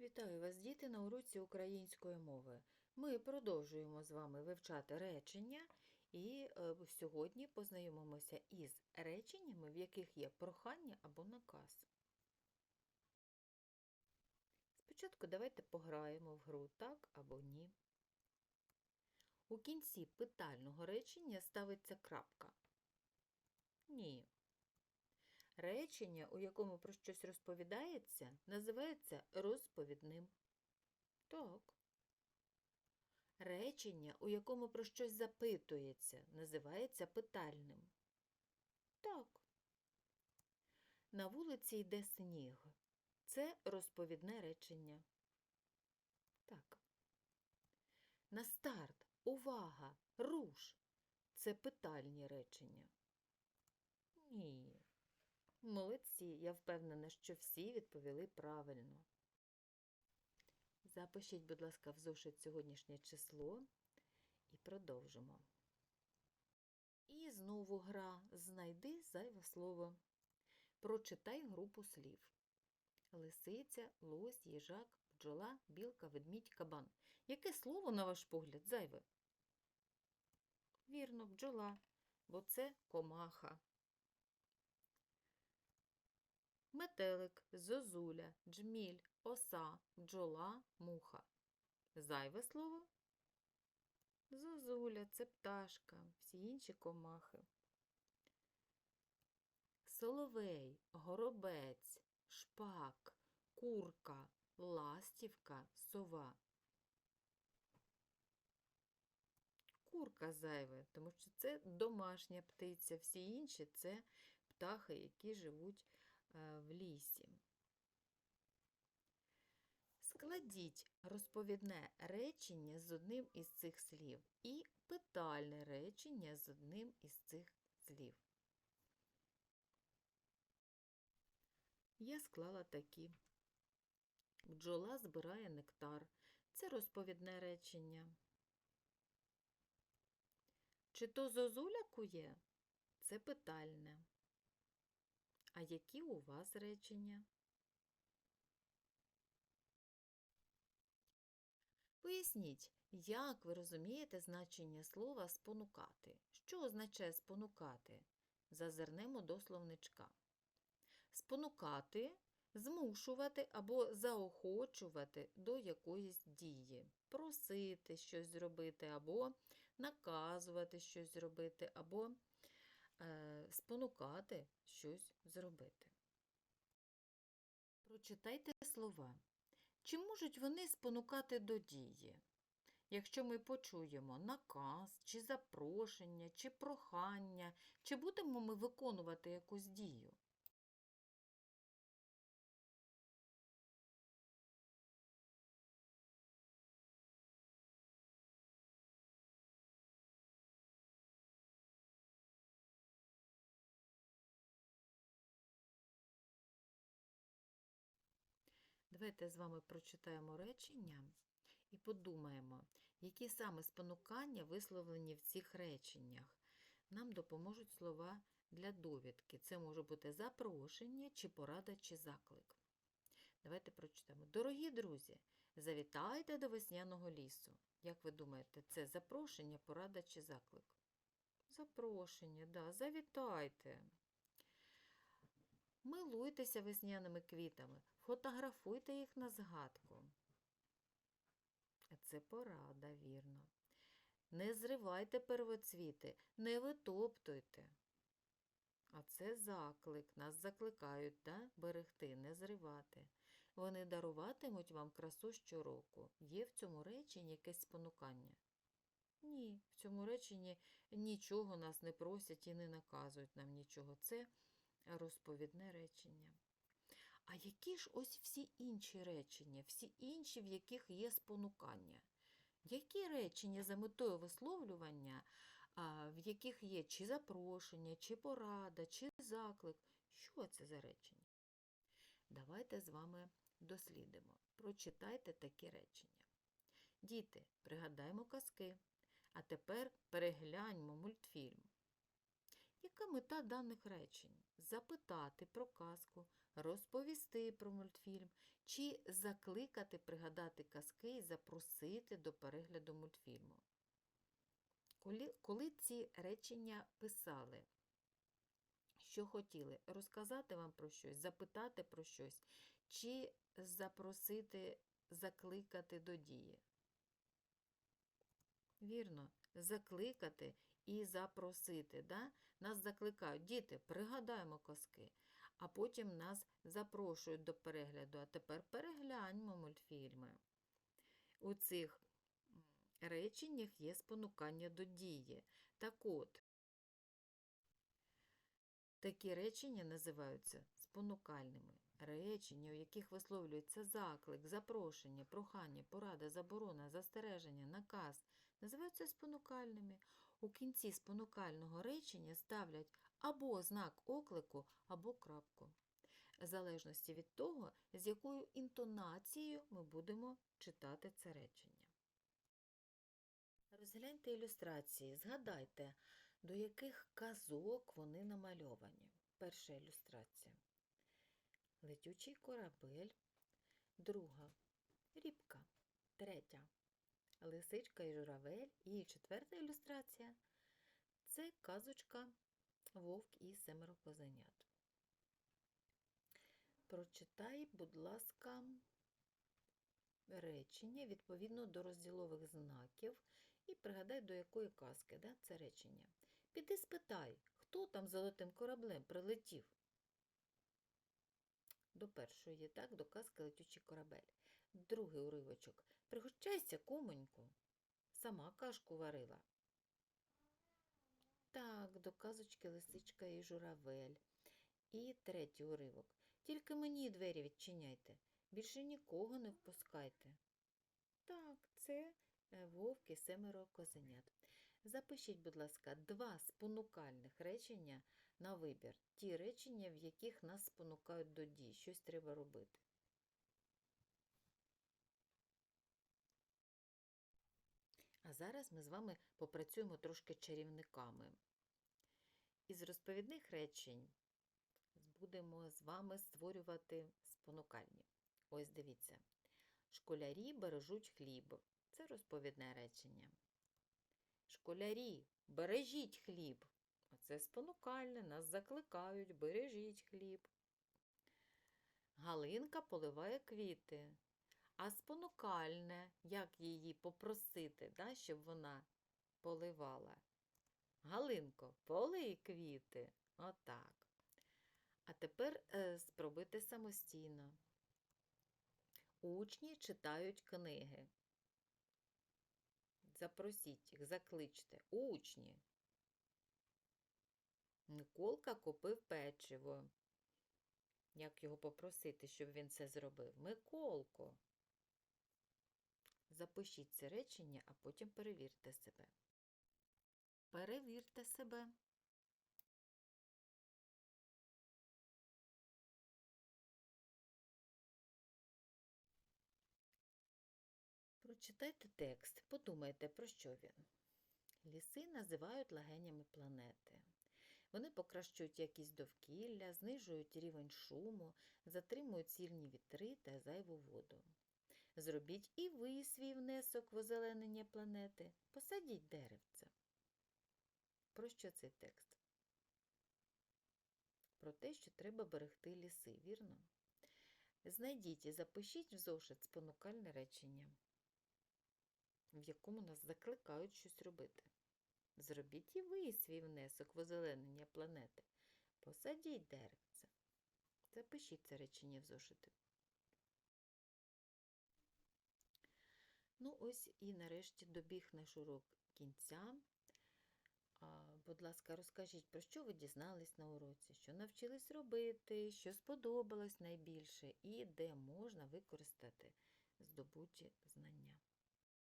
Вітаю вас, діти, на уроці української мови. Ми продовжуємо з вами вивчати речення, і е, сьогодні познайомимося із реченнями, в яких є прохання або наказ. Спочатку давайте пограємо в гру так або ні. У кінці питального речення ставиться крапка. Ні. Речення, у якому про щось розповідається, називається розповідним. Так. Речення, у якому про щось запитується, називається питальним. Так. На вулиці йде сніг. Це розповідне речення. Так. На старт, увага, руш. Це питальні речення. Ні. Молодці, я впевнена, що всі відповіли правильно. Запишіть, будь ласка, в зошит сьогоднішнє число і продовжимо. І знову гра Знайди зайве слово. Прочитай групу слів. Лисиця, лось, їжак, бджола, білка, ведмідь, кабан. Яке слово, на ваш погляд, зайве? Вірно, бджола, бо це комаха. Метелик, зозуля, джміль, оса, бджола, муха. Зайве слово? Зозуля це пташка, всі інші комахи. Соловей, горобець, шпак, курка, ластівка, сова. Курка зайве, тому що це домашня птиця, всі інші це птахи, які живуть в лісі. Складіть розповідне речення з одним із цих слів і питальне речення з одним із цих слів. Я склала такі. Бджола збирає нектар. Це розповідне речення. Чи то зозуля кує? Це питальне. А які у вас речення? Поясніть, як ви розумієте значення слова спонукати? Що означає спонукати? Зазирнемо до словничка. Спонукати змушувати або заохочувати до якоїсь дії, просити щось зробити, або наказувати щось зробити, або спонукати щось зробити. Прочитайте слова. Чи можуть вони спонукати до дії? Якщо ми почуємо наказ, чи запрошення, чи прохання, чи будемо ми виконувати якусь дію? Давайте з вами прочитаємо речення і подумаємо, які саме спонукання висловлені в цих реченнях. Нам допоможуть слова для довідки. Це може бути запрошення, чи порада, чи заклик. Давайте прочитаємо. Дорогі друзі, завітайте до весняного лісу. Як ви думаєте, це запрошення, порада чи заклик? Запрошення, да, завітайте. Милуйтеся весняними квітами, фотографуйте їх на згадку. Це порада, вірно. Не зривайте первоцвіти, не витоптуйте. А це заклик. Нас закликають да? берегти, не зривати. Вони даруватимуть вам красу щороку. Є в цьому реченні якесь спонукання? Ні, в цьому реченні нічого нас не просять і не наказують нам нічого. Це розповідне речення. А які ж ось всі інші речення, всі інші, в яких є спонукання? Які речення за метою висловлювання, в яких є чи запрошення, чи порада, чи заклик? Що це за речення? Давайте з вами дослідимо. Прочитайте такі речення. Діти, пригадаймо казки, а тепер перегляньмо мультфільм. Яка мета даних речень? Запитати про казку, розповісти про мультфільм чи закликати пригадати казки і запросити до перегляду мультфільму. Коли, коли ці речення писали, що хотіли розказати вам про щось, запитати про щось, чи запросити, закликати до дії? Вірно, закликати і запросити. Да? Нас закликають, діти, пригадаємо казки, а потім нас запрошують до перегляду. А тепер перегляньмо мультфільми. У цих реченнях є спонукання до дії. Так от, такі речення називаються спонукальними. Речення, у яких висловлюється заклик, запрошення, прохання, порада, заборона, застереження, наказ, називаються спонукальними. У кінці спонукального речення ставлять або знак оклику, або крапку, в залежності від того, з якою інтонацією ми будемо читати це речення. Розгляньте ілюстрації, згадайте, до яких казок вони намальовані. Перша ілюстрація. Летючий корабель. Друга рібка. Третя лисичка і журавель. І четверта ілюстрація це казочка Вовк і семеро козенят. Прочитай, будь ласка, речення відповідно до розділових знаків і пригадай, до якої казки да, це речення. Піди спитай, хто там золотим кораблем прилетів. До першої, так, до казки летючий корабель. Другий уривочок. Пригощайся, кумоньку. Сама кашку варила. Так, до казочки лисичка і журавель. І третій уривок. Тільки мені двері відчиняйте, більше нікого не впускайте. Так, це е, вовк і семеро козенят. Запишіть, будь ласка, два спонукальних речення на вибір. Ті речення, в яких нас спонукають до дій, щось треба робити. А зараз ми з вами попрацюємо трошки чарівниками. Із розповідних речень будемо з вами створювати спонукальні. Ось дивіться. Школярі бережуть хліб. Це розповідне речення. Школярі, бережіть хліб. Оце спонукальне, нас закликають, бережіть хліб. Галинка поливає квіти. А спонукальне, як її попросити, да, щоб вона поливала. Галинко, полий квіти. Отак. А тепер е, спробуйте самостійно. Учні читають книги. Запросіть їх, закличте. Учні. Миколка купив печиво. Як його попросити, щоб він це зробив? Миколко. Запишіть це речення, а потім перевірте себе. Перевірте себе. Прочитайте текст, подумайте, про що він. Ліси називають легенями планети. Вони покращують якість довкілля, знижують рівень шуму, затримують сильні вітри та зайву воду. Зробіть і ви свій внесок в озеленення планети, посадіть деревце. Про що цей текст? Про те, що треба берегти ліси, вірно? Знайдіть і запишіть в зошит спонукальне речення, в якому нас закликають щось робити. Зробіть і ви свій внесок в озеленення планети. Посадіть деревце. Запишіть це речення в зошити. Ну, ось і нарешті добіг наш урок кінця. Будь ласка, розкажіть, про що ви дізнались на уроці, що навчились робити, що сподобалось найбільше і де можна використати здобуті знання.